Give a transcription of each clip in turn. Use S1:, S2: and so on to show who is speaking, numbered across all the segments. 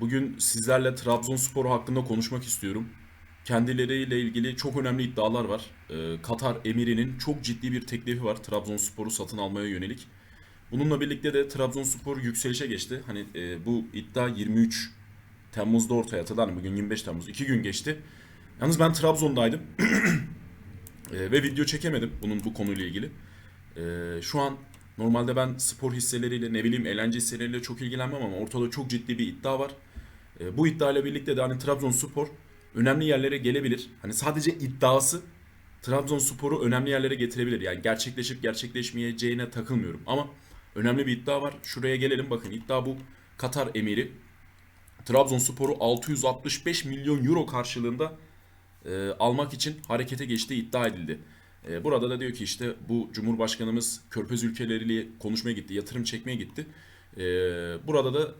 S1: Bugün sizlerle Trabzonspor hakkında konuşmak istiyorum. Kendileriyle ilgili çok önemli iddialar var. Ee, Katar emirinin çok ciddi bir teklifi var Trabzonspor'u satın almaya yönelik. Bununla birlikte de Trabzonspor yükselişe geçti. Hani e, bu iddia 23 Temmuz'da ortaya atıldı. Hani bugün 25 Temmuz. 2 gün geçti. Yalnız ben Trabzon'daydım. E, ve video çekemedim bunun bu konuyla ilgili. E, şu an normalde ben spor hisseleriyle ne bileyim eğlence hisseleriyle çok ilgilenmem ama ortada çok ciddi bir iddia var. E, bu iddiayla birlikte de hani Trabzonspor önemli yerlere gelebilir. Hani sadece iddiası Trabzonspor'u önemli yerlere getirebilir. Yani gerçekleşip gerçekleşmeyeceğine takılmıyorum. Ama önemli bir iddia var. Şuraya gelelim bakın iddia bu. Katar emiri Trabzonspor'u 665 milyon euro karşılığında e, almak için harekete geçtiği iddia edildi. E, burada da diyor ki işte bu Cumhurbaşkanımız Körfez ülkeleriyle konuşmaya gitti, yatırım çekmeye gitti. E, burada da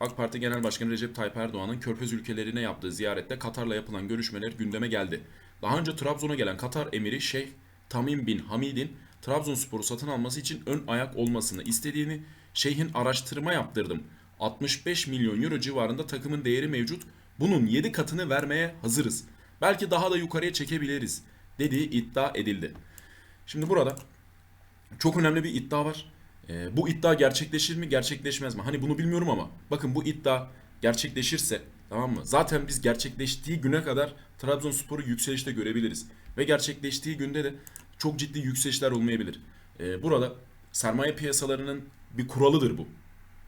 S1: AK Parti Genel Başkanı Recep Tayyip Erdoğan'ın Körfez ülkelerine yaptığı ziyarette Katar'la yapılan görüşmeler gündeme geldi. Daha önce Trabzon'a gelen Katar emiri Şeyh Tamim bin Hamid'in Trabzonspor'u satın alması için ön ayak olmasını istediğini, Şeyh'in araştırma yaptırdım. 65 milyon euro civarında takımın değeri mevcut. Bunun 7 katını vermeye hazırız. Belki daha da yukarıya çekebiliriz dediği iddia edildi. Şimdi burada çok önemli bir iddia var. Ee, bu iddia gerçekleşir mi gerçekleşmez mi? Hani bunu bilmiyorum ama bakın bu iddia gerçekleşirse tamam mı? Zaten biz gerçekleştiği güne kadar Trabzonspor'u yükselişte görebiliriz. Ve gerçekleştiği günde de çok ciddi yükselişler olmayabilir. Ee, burada sermaye piyasalarının bir kuralıdır bu.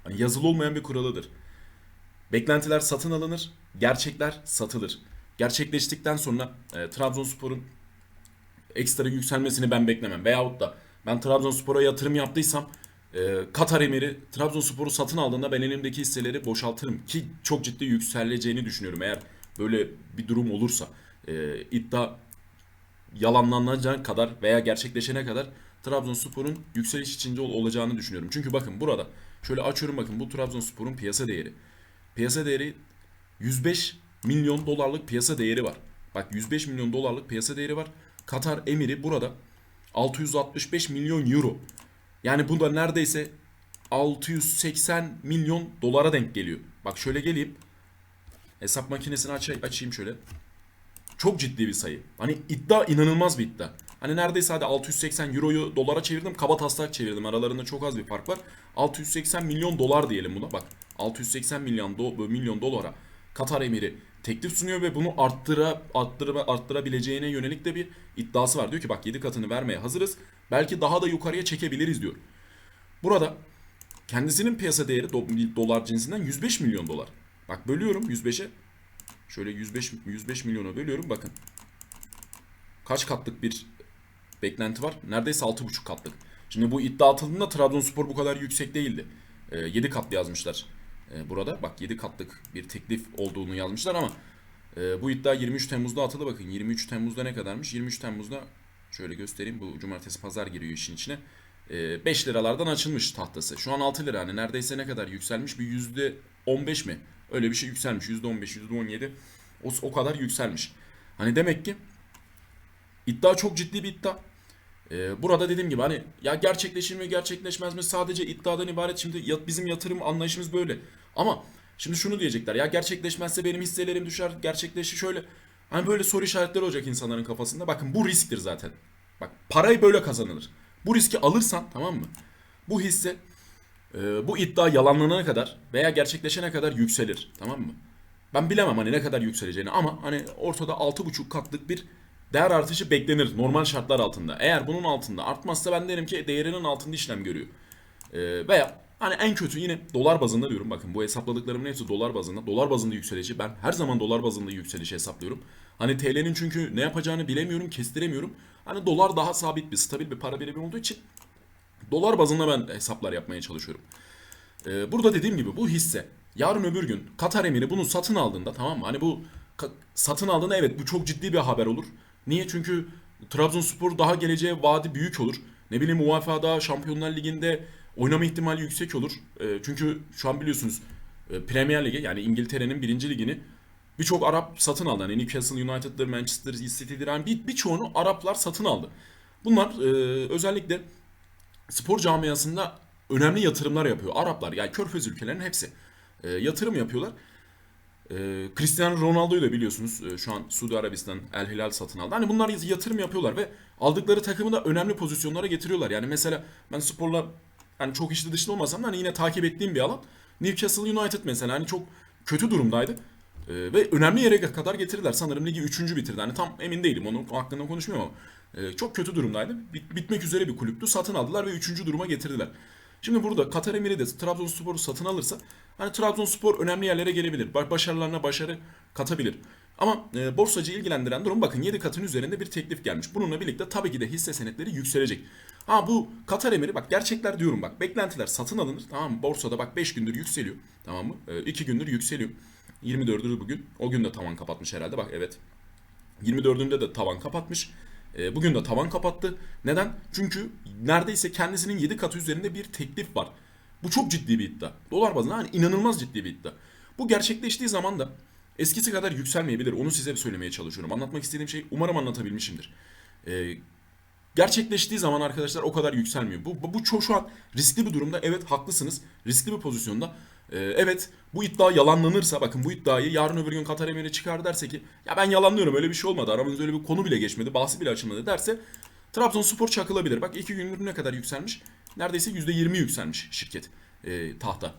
S1: Hani yazılı olmayan bir kuralıdır. Beklentiler satın alınır, gerçekler satılır. Gerçekleştikten sonra e, Trabzonspor'un ekstra yükselmesini ben beklemem. Veyahut da ben Trabzonspor'a yatırım yaptıysam e, Katar emiri Trabzonspor'u satın aldığında ben elimdeki hisseleri boşaltırım. Ki çok ciddi yükseleceğini düşünüyorum eğer böyle bir durum olursa. E, iddia yalanlanacak kadar veya gerçekleşene kadar Trabzonspor'un yükseliş içinde ol- olacağını düşünüyorum. Çünkü bakın burada şöyle açıyorum bakın bu Trabzonspor'un piyasa değeri. Piyasa değeri 105 milyon dolarlık piyasa değeri var. Bak 105 milyon dolarlık piyasa değeri var. Katar emiri burada 665 milyon euro. Yani bu da neredeyse 680 milyon dolara denk geliyor. Bak şöyle geleyim. Hesap makinesini aç açayım şöyle. Çok ciddi bir sayı. Hani iddia inanılmaz bir iddia. Hani neredeyse hadi 680 euroyu dolara çevirdim. Kaba taslak çevirdim. Aralarında çok az bir fark var. 680 milyon dolar diyelim buna. Bak 680 milyon do milyon dolara Katar emiri teklif sunuyor ve bunu arttıra arttıra arttırabileceğine yönelik de bir iddiası var. Diyor ki bak 7 katını vermeye hazırız. Belki daha da yukarıya çekebiliriz diyor. Burada kendisinin piyasa değeri do- dolar cinsinden 105 milyon dolar. Bak bölüyorum 105'e. Şöyle 105 105 milyona bölüyorum bakın. Kaç katlık bir beklenti var? Neredeyse 6,5 katlık. Şimdi bu iddia atıldığında Trabzonspor bu kadar yüksek değildi. E, 7 kat yazmışlar e, burada. Bak 7 katlık bir teklif olduğunu yazmışlar ama e, bu iddia 23 Temmuz'da atıldı. Bakın 23 Temmuz'da ne kadarmış? 23 Temmuz'da şöyle göstereyim. Bu cumartesi pazar giriyor işin içine. E, 5 liralardan açılmış tahtası. Şu an 6 lira. Hani neredeyse ne kadar yükselmiş? Bir yüzde 15 mi? Öyle bir şey yükselmiş. Yüzde 15, yüzde 17. O, o kadar yükselmiş. Hani demek ki iddia çok ciddi bir iddia. Ee, burada dediğim gibi hani ya gerçekleşir mi gerçekleşmez mi sadece iddiadan ibaret şimdi ya- bizim yatırım anlayışımız böyle. Ama şimdi şunu diyecekler ya gerçekleşmezse benim hisselerim düşer gerçekleşir şöyle. Hani böyle soru işaretleri olacak insanların kafasında. Bakın bu risktir zaten. Bak parayı böyle kazanılır. Bu riski alırsan tamam mı? Bu hisse e, bu iddia yalanlanana kadar veya gerçekleşene kadar yükselir. Tamam mı? Ben bilemem hani ne kadar yükseleceğini ama hani ortada 6,5 katlık bir değer artışı beklenir normal şartlar altında. Eğer bunun altında artmazsa ben derim ki değerinin altında işlem görüyor. Ee, veya hani en kötü yine dolar bazında diyorum bakın bu hesapladıklarımın hepsi dolar bazında. Dolar bazında yükselişi ben her zaman dolar bazında yükselişi hesaplıyorum. Hani TL'nin çünkü ne yapacağını bilemiyorum kestiremiyorum. Hani dolar daha sabit bir stabil bir para birimi olduğu için dolar bazında ben hesaplar yapmaya çalışıyorum. Ee, burada dediğim gibi bu hisse yarın öbür gün Katar emiri bunu satın aldığında tamam mı? Hani bu satın aldığında evet bu çok ciddi bir haber olur. Niye? Çünkü Trabzonspor daha geleceğe vaadi büyük olur. Ne bileyim UEFA'da Şampiyonlar Ligi'nde oynama ihtimali yüksek olur. Ee, çünkü şu an biliyorsunuz e, Premier Ligi yani İngiltere'nin birinci ligini birçok Arap satın aldı. Yani Newcastle United'dır, Manchester City'dir. Yani bir, birçoğunu Araplar satın aldı. Bunlar e, özellikle spor camiasında önemli yatırımlar yapıyor. Araplar yani Körfez ülkelerinin hepsi e, yatırım yapıyorlar. Ee, Cristiano Ronaldo'yu da biliyorsunuz e, şu an Suudi Arabistan El Hilal satın aldı. Hani bunlar yatırım yapıyorlar ve aldıkları takımı da önemli pozisyonlara getiriyorlar. Yani mesela ben sporla hani çok içli dışlı olmasam da hani yine takip ettiğim bir alan. Newcastle United mesela hani çok kötü durumdaydı. Ee, ve önemli yere kadar getirdiler. Sanırım ligi 3. bitirdi. Hani tam emin değilim onun hakkında konuşmuyorum ama e, çok kötü durumdaydı. Bit- bitmek üzere bir kulüptü. Satın aldılar ve 3. duruma getirdiler. Şimdi burada Katar Emiri de Trabzonspor'u satın alırsa hani Trabzonspor önemli yerlere gelebilir. Ba- Başarılarına başarı katabilir. Ama e, borsacı ilgilendiren durum bakın 7 katın üzerinde bir teklif gelmiş. Bununla birlikte tabii ki de hisse senetleri yükselecek. Ha bu Katar Emiri bak gerçekler diyorum bak beklentiler satın alınır tamam mı? Borsada bak 5 gündür yükseliyor tamam mı? 2 gündür yükseliyor. 24'ü bugün. O gün de tavan kapatmış herhalde bak evet. 24'ünde de tavan kapatmış. E, bugün de tavan kapattı. Neden? Çünkü neredeyse kendisinin 7 katı üzerinde bir teklif var. Bu çok ciddi bir iddia. Dolar bazında hani inanılmaz ciddi bir iddia. Bu gerçekleştiği zaman da eskisi kadar yükselmeyebilir. Onu size söylemeye çalışıyorum. Anlatmak istediğim şey umarım anlatabilmişimdir. E, gerçekleştiği zaman arkadaşlar o kadar yükselmiyor. Bu, bu çok şu an riskli bir durumda. Evet haklısınız. Riskli bir pozisyonda. Ee, evet bu iddia yalanlanırsa bakın bu iddiayı yarın öbür gün Katar Emiri çıkar derse ki ya ben yalanlıyorum öyle bir şey olmadı aramızda öyle bir konu bile geçmedi bahsi bile açılmadı derse Trabzonspor çakılabilir. Bak iki gündür ne kadar yükselmiş? Neredeyse %20 yükselmiş şirket e, tahta.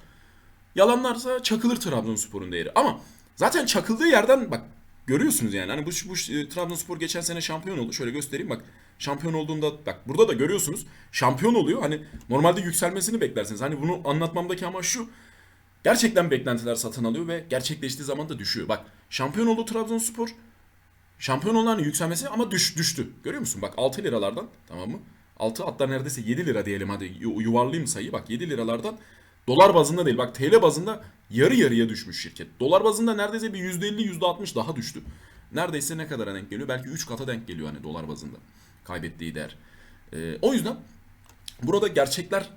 S1: Yalanlarsa çakılır Trabzonspor'un değeri. Ama zaten çakıldığı yerden bak görüyorsunuz yani. Hani bu, bu e, Trabzonspor geçen sene şampiyon oldu. Şöyle göstereyim bak. Şampiyon olduğunda bak burada da görüyorsunuz. Şampiyon oluyor. Hani normalde yükselmesini beklersiniz. Hani bunu anlatmamdaki amaç şu. Gerçekten beklentiler satın alıyor ve gerçekleştiği zaman da düşüyor. Bak şampiyon oldu Trabzonspor. Şampiyon olan yükselmesi ama düş, düştü. Görüyor musun? Bak 6 liralardan tamam mı? 6 hatta neredeyse 7 lira diyelim hadi yu- yuvarlayayım sayıyı. Bak 7 liralardan dolar bazında değil. Bak TL bazında yarı yarıya düşmüş şirket. Dolar bazında neredeyse bir %50 %60 daha düştü. Neredeyse ne kadara denk geliyor? Belki 3 kata denk geliyor hani dolar bazında. Kaybettiği değer. Ee, o yüzden burada gerçekler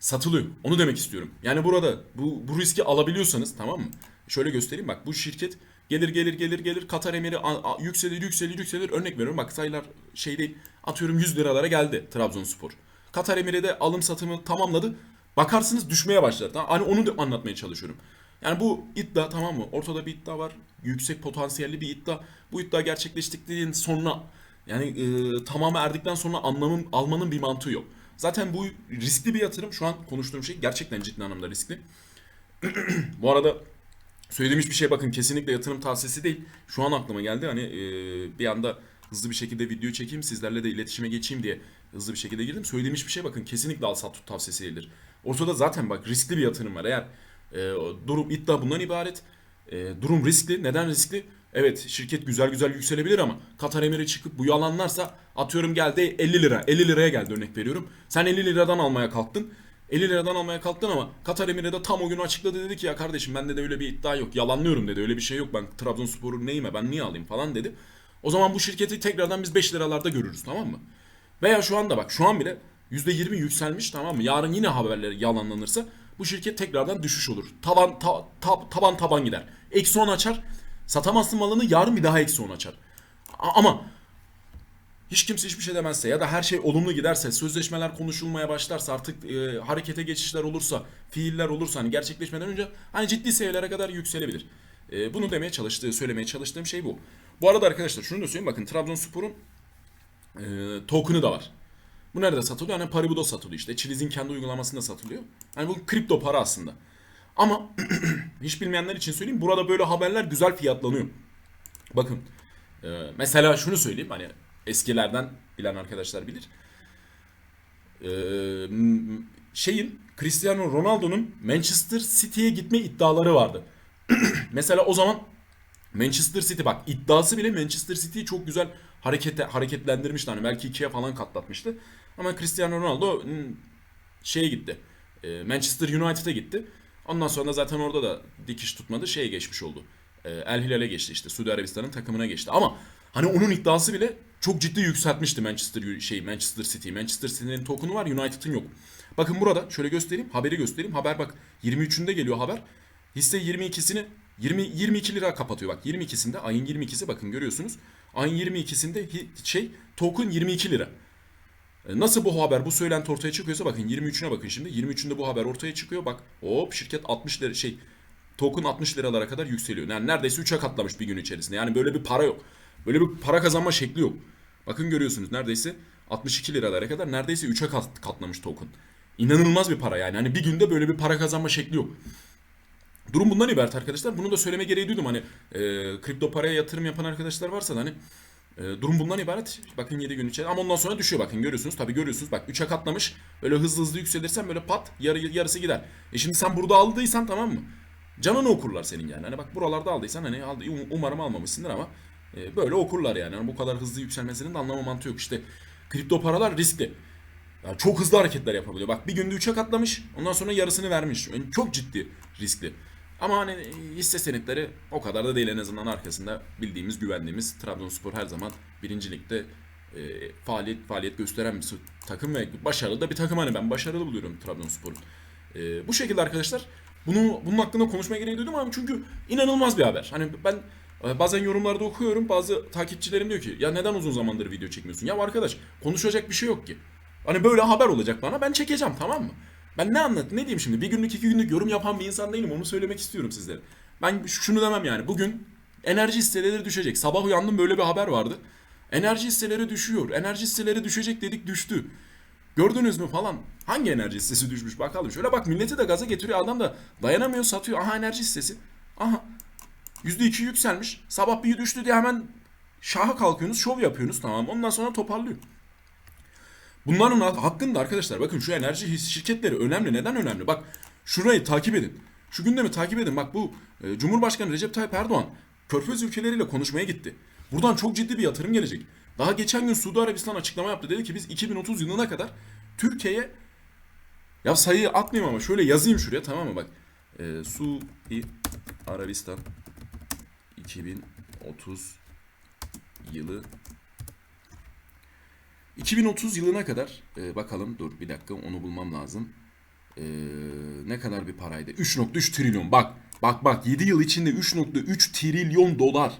S1: satılıyor. Onu demek istiyorum. Yani burada bu, bu riski alabiliyorsanız tamam mı? Şöyle göstereyim bak bu şirket gelir gelir gelir gelir Katar Emiri a- a- yükselir yükselir yükselir örnek veriyorum bak sayılar şey değil atıyorum 100 liralara geldi Trabzonspor. Katar Emiri de alım satımı tamamladı. Bakarsınız düşmeye başlar. Tamam? Hani onu da anlatmaya çalışıyorum. Yani bu iddia tamam mı? Ortada bir iddia var. Yüksek potansiyelli bir iddia. Bu iddia gerçekleştikten sonra yani e, tamamı erdikten sonra anlamın almanın bir mantığı yok. Zaten bu riskli bir yatırım. Şu an konuştuğum şey gerçekten ciddi anlamda riskli. bu arada söylediğim hiçbir şey bakın kesinlikle yatırım tavsiyesi değil. Şu an aklıma geldi. Hani e, bir anda hızlı bir şekilde video çekeyim sizlerle de iletişime geçeyim diye hızlı bir şekilde girdim. Söylediğim hiçbir şey bakın kesinlikle al sat tut tavsiyesi değildir. Ortada zaten bak riskli bir yatırım var. Eğer e, durum iddia bundan ibaret. E, durum riskli. Neden riskli? Evet şirket güzel güzel yükselebilir ama Katar Emiri çıkıp bu yalanlarsa atıyorum geldi 50 lira. 50 liraya geldi örnek veriyorum. Sen 50 liradan almaya kalktın. 50 liradan almaya kalktın ama Katar Emiri de tam o gün açıkladı dedi ki ya kardeşim bende de öyle bir iddia yok. Yalanlıyorum dedi. Öyle bir şey yok. Ben Trabzonspor'u neyime ben niye alayım falan dedi. O zaman bu şirketi tekrardan biz 5 liralarda görürüz tamam mı? Veya şu anda bak şu an bile %20 yükselmiş tamam mı? Yarın yine haberler yalanlanırsa bu şirket tekrardan düşüş olur. Tavan ta- ta- taban taban gider. Eksi 10 açar. Satamazsın malını yarın bir daha eksi 10 açar. A- ama hiç kimse hiçbir şey demezse ya da her şey olumlu giderse, sözleşmeler konuşulmaya başlarsa, artık e, harekete geçişler olursa, fiiller olursa hani gerçekleşmeden önce hani ciddi seviyelere kadar yükselebilir. E, bunu demeye çalıştığı, söylemeye çalıştığım şey bu. Bu arada arkadaşlar şunu da söyleyeyim bakın Trabzonspor'un e, token'ı da var. Bu nerede satılıyor? Hani Paribu'da satılıyor işte. Chiliz'in kendi uygulamasında satılıyor. Hani bu kripto para aslında. Ama hiç bilmeyenler için söyleyeyim. Burada böyle haberler güzel fiyatlanıyor. Bakın. e, mesela şunu söyleyeyim. Hani eskilerden bilen arkadaşlar bilir. E, şeyin Cristiano Ronaldo'nun Manchester City'ye gitme iddiaları vardı. mesela o zaman Manchester City bak iddiası bile Manchester City'yi çok güzel harekete hareketlendirmişti. Hani belki ikiye falan katlatmıştı. Ama Cristiano Ronaldo hmm, şeye gitti. E, Manchester United'a gitti. Ondan sonra zaten orada da dikiş tutmadı. Şeye geçmiş oldu. E, El Hilal'e geçti işte. Suudi Arabistan'ın takımına geçti. Ama hani onun iddiası bile çok ciddi yükseltmişti Manchester şey Manchester City. Manchester City'nin token'u var, United'ın yok. Bakın burada şöyle göstereyim. Haberi göstereyim. Haber bak 23'ünde geliyor haber. Hisse 22'sini 20 22 lira kapatıyor bak 22'sinde ayın 22'si bakın görüyorsunuz. Ayın 22'sinde hi- şey token 22 lira. E, Nasıl bu haber bu söylenti ortaya çıkıyorsa bakın 23'üne bakın şimdi. 23'ünde bu haber ortaya çıkıyor bak. Hop şirket 60 lira şey token 60 liralara kadar yükseliyor. Yani neredeyse 3'e katlamış bir gün içerisinde. Yani böyle bir para yok. Böyle bir para kazanma şekli yok. Bakın görüyorsunuz neredeyse 62 liralara kadar neredeyse 3'e kat, katlamış token. İnanılmaz bir para yani. Hani bir günde böyle bir para kazanma şekli yok. Durum bundan ibaret arkadaşlar. Bunu da söyleme gereği duydum. Hani e, kripto paraya yatırım yapan arkadaşlar varsa da hani e, durum bundan ibaret. Bakın 7 gün içerisinde. Ama ondan sonra düşüyor bakın görüyorsunuz. Tabii görüyorsunuz. Bak 3'e katlamış. Böyle hızlı hızlı yükselirsen böyle pat yarı, yarısı gider. E şimdi sen burada aldıysan tamam mı? Canını okurlar senin yani. Hani bak buralarda aldıysan hani aldı, um- umarım almamışsındır ama e, böyle okurlar yani. Hani bu kadar hızlı yükselmesinin de anlamı mantığı yok. İşte kripto paralar riskli. Yani çok hızlı hareketler yapabiliyor. Bak bir günde 3'e katlamış. Ondan sonra yarısını vermiş. Yani çok ciddi riskli. Ama hani hisse senetleri o kadar da değil en azından arkasında bildiğimiz, güvendiğimiz Trabzonspor her zaman birincilikte e, faaliyet faaliyet gösteren bir takım ve başarılı da bir takım hani ben başarılı buluyorum Trabzonspor'un. E, bu şekilde arkadaşlar bunu bunun hakkında konuşmaya gereği duydum ama çünkü inanılmaz bir haber. Hani ben e, bazen yorumlarda okuyorum bazı takipçilerim diyor ki ya neden uzun zamandır video çekmiyorsun? Ya arkadaş konuşacak bir şey yok ki. Hani böyle haber olacak bana ben çekeceğim tamam mı? Ben ne anlat ne diyeyim şimdi? Bir günlük iki günlük yorum yapan bir insan değilim onu söylemek istiyorum sizlere. Ben şunu demem yani bugün enerji hisseleri düşecek. Sabah uyandım böyle bir haber vardı. Enerji hisseleri düşüyor. Enerji hisseleri düşecek dedik düştü. Gördünüz mü falan. Hangi enerji hissesi düşmüş bakalım. Şöyle bak milleti de gaza getiriyor. Adam da dayanamıyor satıyor. Aha enerji hissesi. Aha. %2 yükselmiş. Sabah bir düştü diye hemen şaha kalkıyorsunuz. Şov yapıyorsunuz tamam. Ondan sonra toparlıyor. Bunların hakkında arkadaşlar bakın şu enerji şirketleri önemli. Neden önemli? Bak şurayı takip edin. Şu gündemi takip edin. Bak bu e, Cumhurbaşkanı Recep Tayyip Erdoğan Körfez ülkeleriyle konuşmaya gitti. Buradan çok ciddi bir yatırım gelecek. Daha geçen gün Suudi Arabistan açıklama yaptı. Dedi ki biz 2030 yılına kadar Türkiye'ye ya sayıyı atmayayım ama şöyle yazayım şuraya tamam mı bak. E, Suudi Arabistan 2030 yılı 2030 yılına kadar e, bakalım dur bir dakika onu bulmam lazım. E, ne kadar bir paraydı? 3.3 trilyon. Bak bak bak 7 yıl içinde 3.3 trilyon dolar.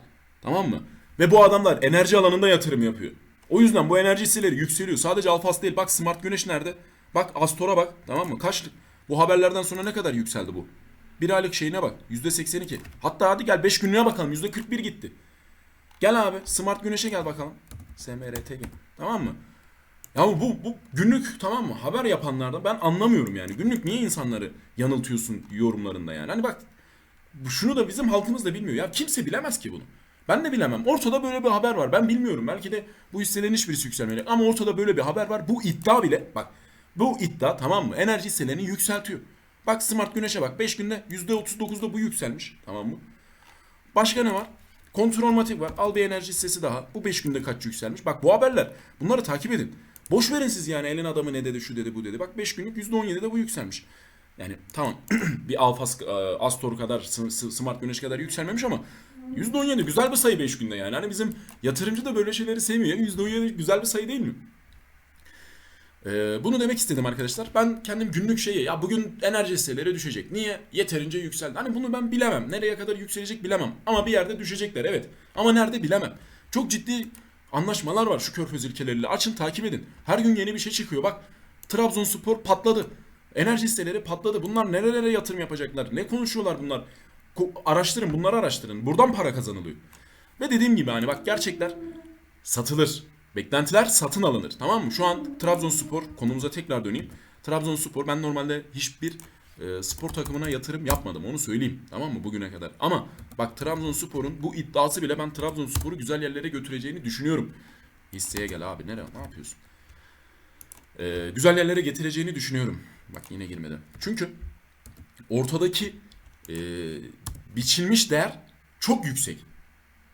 S1: Tamam mı? Ve bu adamlar enerji alanında yatırım yapıyor. O yüzden bu enerji hisseleri yükseliyor. Sadece Alfas değil. Bak Smart Güneş nerede? Bak Astor'a bak. Tamam mı? Kaç bu haberlerden sonra ne kadar yükseldi bu? Bir aylık şeyine bak. %82. Hatta hadi gel 5 günlüğe bakalım. %41 gitti. Gel abi Smart Güneş'e gel bakalım. SMRT gel. Tamam mı? Ya bu, bu günlük tamam mı? Haber yapanlardan ben anlamıyorum yani. Günlük niye insanları yanıltıyorsun yorumlarında yani? Hani bak şunu da bizim halkımız da bilmiyor. Ya kimse bilemez ki bunu. Ben de bilemem. Ortada böyle bir haber var. Ben bilmiyorum. Belki de bu hisselerin hiçbirisi yükselmeyecek. Ama ortada böyle bir haber var. Bu iddia bile bak bu iddia tamam mı? Enerji hisselerini yükseltiyor. Bak Smart Güneş'e bak. 5 günde %39'da bu yükselmiş. Tamam mı? Başka ne var? Kontrolmatik var. Al bir enerji hissesi daha. Bu 5 günde kaç yükselmiş? Bak bu haberler. Bunları takip edin. Boş verin siz yani elin adamı ne dedi şu dedi bu dedi. Bak 5 günlük %17'de bu yükselmiş. Yani tamam bir Alfas e, Astor kadar Smart Güneş kadar yükselmemiş ama %17 güzel bir sayı 5 günde yani. Hani bizim yatırımcı da böyle şeyleri sevmiyor. %17 güzel bir sayı değil mi? Ee, bunu demek istedim arkadaşlar. Ben kendim günlük şeyi ya bugün enerji hisseleri düşecek. Niye? Yeterince yükseldi. Hani bunu ben bilemem. Nereye kadar yükselecek bilemem. Ama bir yerde düşecekler evet. Ama nerede bilemem. Çok ciddi anlaşmalar var şu körfez ülkeleriyle. Açın takip edin. Her gün yeni bir şey çıkıyor. Bak Trabzonspor patladı. Enerji hisseleri patladı. Bunlar nerelere yatırım yapacaklar? Ne konuşuyorlar bunlar? Ko- araştırın bunları araştırın. Buradan para kazanılıyor. Ve dediğim gibi hani bak gerçekler satılır. Beklentiler satın alınır. Tamam mı? Şu an Trabzonspor konumuza tekrar döneyim. Trabzonspor ben normalde hiçbir e, spor takımına yatırım yapmadım. Onu söyleyeyim. Tamam mı? Bugüne kadar. Ama bak Trabzonspor'un bu iddiası bile ben Trabzonspor'u güzel yerlere götüreceğini düşünüyorum. Hisseye gel abi. Nereye? Ne yapıyorsun? E, güzel yerlere getireceğini düşünüyorum. Bak yine girmedi. Çünkü ortadaki e, biçilmiş değer çok yüksek.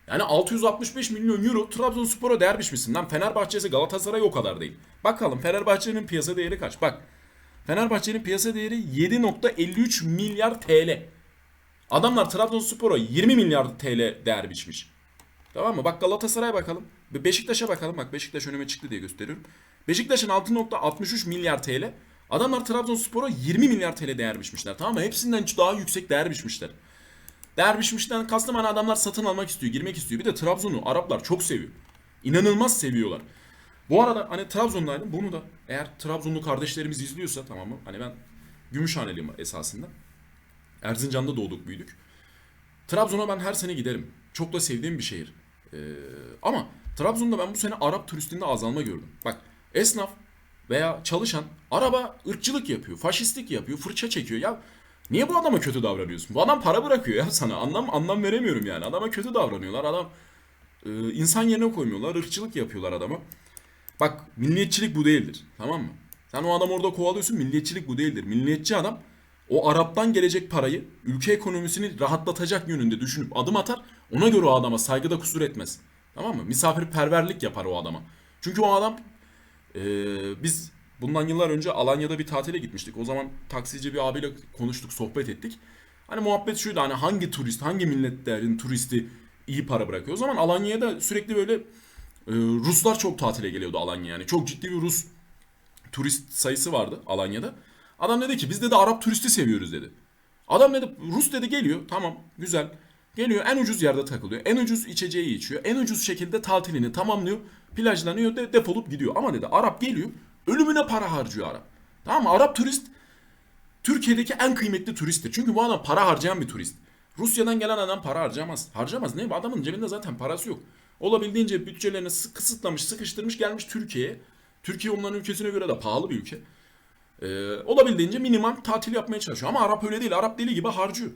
S1: Yani 665 milyon euro Trabzonspor'a değer biçmişsin. Lan Fenerbahçe'si Galatasaray o kadar değil. Bakalım Fenerbahçe'nin piyasa değeri kaç? Bak Fenerbahçe'nin piyasa değeri 7.53 milyar TL. Adamlar Trabzonspor'a 20 milyar TL değer biçmiş. Tamam mı? Bak Galatasaray'a bakalım. Beşiktaş'a bakalım. Bak Beşiktaş önüme çıktı diye gösteriyorum. Beşiktaş'ın 6.63 milyar TL. Adamlar Trabzonspor'a 20 milyar TL değer biçmişler. Tamam mı? Hepsinden daha yüksek değer biçmişler. Değer biçmişten kastım hani adamlar satın almak istiyor, girmek istiyor. Bir de Trabzon'u Araplar çok seviyor. İnanılmaz seviyorlar. Bu arada hani Trabzon'daydım. Bunu da eğer Trabzonlu kardeşlerimiz izliyorsa tamam mı? Hani ben Gümüşhaneliyim esasında. Erzincan'da doğduk büyüdük. Trabzon'a ben her sene giderim. Çok da sevdiğim bir şehir. Ee, ama Trabzon'da ben bu sene Arap turistinde azalma gördüm. Bak esnaf veya çalışan araba ırkçılık yapıyor, faşistlik yapıyor, fırça çekiyor. Ya niye bu adama kötü davranıyorsun? Bu adam para bırakıyor ya sana. Anlam anlam veremiyorum yani. Adama kötü davranıyorlar. Adam e, insan yerine koymuyorlar. ırkçılık yapıyorlar adama. Bak milliyetçilik bu değildir. Tamam mı? Sen o adam orada kovalıyorsun. Milliyetçilik bu değildir. Milliyetçi adam o Arap'tan gelecek parayı ülke ekonomisini rahatlatacak yönünde düşünüp adım atar. Ona göre o adama saygıda kusur etmez. Tamam mı? Misafirperverlik yapar o adama. Çünkü o adam e, biz bundan yıllar önce Alanya'da bir tatile gitmiştik. O zaman taksici bir abiyle konuştuk, sohbet ettik. Hani muhabbet şuydu hani hangi turist, hangi milletlerin turisti iyi para bırakıyor. O zaman Alanya'ya da sürekli böyle ee, Ruslar çok tatile geliyordu Alanya yani. Çok ciddi bir Rus turist sayısı vardı Alanya'da. Adam dedi ki biz de Arap turisti seviyoruz dedi. Adam dedi Rus dedi geliyor tamam güzel. Geliyor en ucuz yerde takılıyor. En ucuz içeceği içiyor. En ucuz şekilde tatilini tamamlıyor. Plajlanıyor de defolup gidiyor. Ama dedi Arap geliyor ölümüne para harcıyor Arap. Tamam mı? Arap turist Türkiye'deki en kıymetli turisttir. Çünkü bu adam para harcayan bir turist. Rusya'dan gelen adam para harcamaz. Harcamaz. Ne? Adamın cebinde zaten parası yok. Olabildiğince bütçelerini sı- kısıtlamış, sıkıştırmış gelmiş Türkiye'ye. Türkiye onların ülkesine göre de pahalı bir ülke. Ee, olabildiğince minimum tatil yapmaya çalışıyor. Ama Arap öyle değil. Arap deli gibi harcıyor.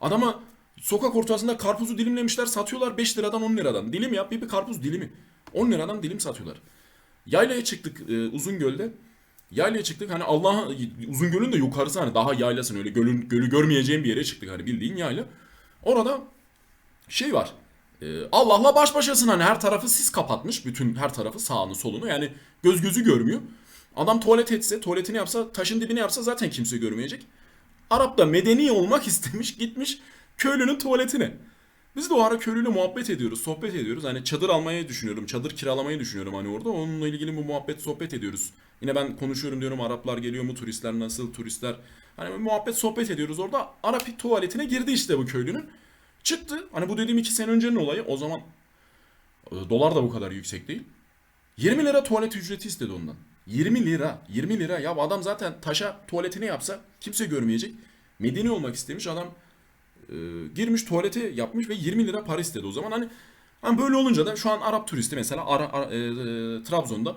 S1: Adama sokak ortasında karpuzu dilimlemişler satıyorlar 5 liradan 10 liradan. Dilim yap bir, bir karpuz dilimi. 10 liradan dilim satıyorlar. Yaylaya çıktık e, Uzungöl'de. Yaylaya çıktık hani Allah Uzungöl'ün de yukarısı hani daha yaylasın öyle gölün, gölü görmeyeceğim bir yere çıktık hani bildiğin yayla. Orada şey var. e, Allah'la baş başasın hani her tarafı sis kapatmış. Bütün her tarafı sağını solunu yani göz gözü görmüyor. Adam tuvalet etse tuvaletini yapsa taşın dibine yapsa zaten kimse görmeyecek. Arap da medeni olmak istemiş gitmiş köylünün tuvaletine. Biz de o ara köylüyle muhabbet ediyoruz, sohbet ediyoruz. Hani çadır almayı düşünüyorum, çadır kiralamayı düşünüyorum hani orada. Onunla ilgili bu muhabbet, sohbet ediyoruz. Yine ben konuşuyorum diyorum Araplar geliyor mu, turistler nasıl, turistler. Hani muhabbet, sohbet ediyoruz orada. Arap tuvaletine girdi işte bu köylünün. Çıktı. Hani bu dediğim iki sene öncenin olayı. O zaman e, dolar da bu kadar yüksek değil. 20 lira tuvalet ücreti istedi ondan. 20 lira. 20 lira. Ya adam zaten taşa tuvaletini yapsa kimse görmeyecek. Medeni olmak istemiş adam e, girmiş tuvalete yapmış ve 20 lira para istedi o zaman. Hani, hani böyle olunca da şu an Arap turisti mesela Ara, Ara- e, e, Trabzon'da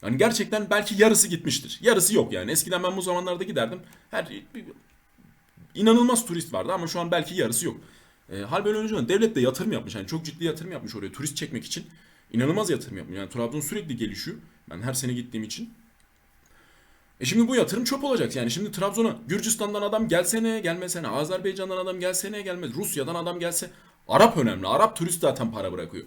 S1: hani gerçekten belki yarısı gitmiştir. Yarısı yok yani. Eskiden ben bu zamanlarda giderdim. Her inanılmaz turist vardı ama şu an belki yarısı yok. E, hal böyle olunca devlet de yatırım yapmış. Yani çok ciddi yatırım yapmış oraya turist çekmek için. İnanılmaz yatırım yapmış. Yani Trabzon sürekli gelişiyor. Ben her sene gittiğim için. E şimdi bu yatırım çöp olacak. Yani şimdi Trabzon'a Gürcistan'dan adam gelsene gelmesene. Azerbaycan'dan adam gelsene gelmez. Rusya'dan adam gelse. Arap önemli. Arap turist zaten para bırakıyor.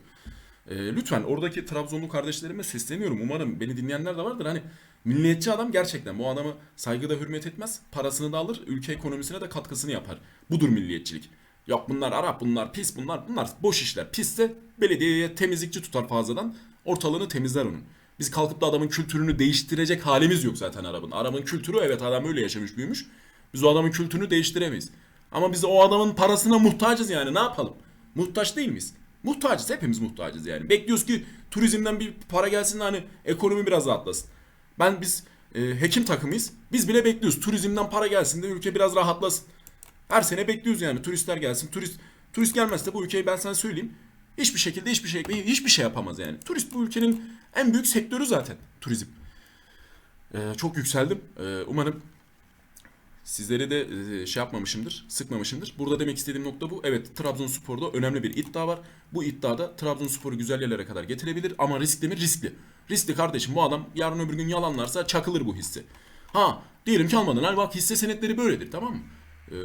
S1: E, lütfen oradaki Trabzonlu kardeşlerime sesleniyorum. Umarım beni dinleyenler de vardır. Hani milliyetçi adam gerçekten bu adamı saygıda hürmet etmez. Parasını da alır. Ülke ekonomisine de katkısını yapar. Budur milliyetçilik. Yok bunlar Arap, bunlar pis, bunlar bunlar boş işler. Pisse belediyeye temizlikçi tutar fazladan. Ortalığını temizler onun. Biz kalkıp da adamın kültürünü değiştirecek halimiz yok zaten Arap'ın. Arap'ın kültürü evet adam öyle yaşamış büyümüş. Biz o adamın kültürünü değiştiremeyiz. Ama biz o adamın parasına muhtacız yani ne yapalım? Muhtaç değil miyiz? Muhtacız hepimiz muhtacız yani. Bekliyoruz ki turizmden bir para gelsin de hani ekonomi biraz rahatlasın. Ben biz e, hekim takımıyız. Biz bile bekliyoruz. Turizmden para gelsin de ülke biraz rahatlasın. Her sene bekliyoruz yani turistler gelsin. Turist turist gelmezse bu ülkeyi ben sana söyleyeyim. Hiçbir şekilde hiçbir şey hiçbir şey yapamaz yani. Turist bu ülkenin en büyük sektörü zaten turizm. Ee, çok yükseldim. Ee, umarım sizleri de e, şey yapmamışımdır, sıkmamışımdır. Burada demek istediğim nokta bu. Evet Trabzonspor'da önemli bir iddia var. Bu iddiada Trabzonspor'u güzel yerlere kadar getirebilir ama riskli mi? Riskli. Riskli kardeşim bu adam yarın öbür gün yalanlarsa çakılır bu hisse. Ha diyelim ki almadın. Bak hisse senetleri böyledir tamam mı? Ee,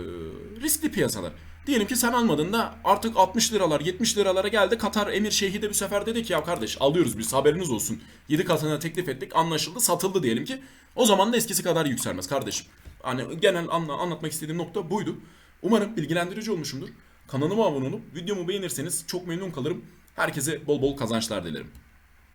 S1: riskli piyasalar. Diyelim ki sen almadığında artık 60 liralar 70 liralara geldi. Katar Emir Şeyhi de bir sefer dedi ki ya kardeş alıyoruz biz haberiniz olsun. 7 katına teklif ettik anlaşıldı satıldı diyelim ki. O zaman da eskisi kadar yükselmez kardeşim. Hani genel anla, anlatmak istediğim nokta buydu. Umarım bilgilendirici olmuşumdur. Kanalıma abone olup videomu beğenirseniz çok memnun kalırım. Herkese bol bol kazançlar dilerim.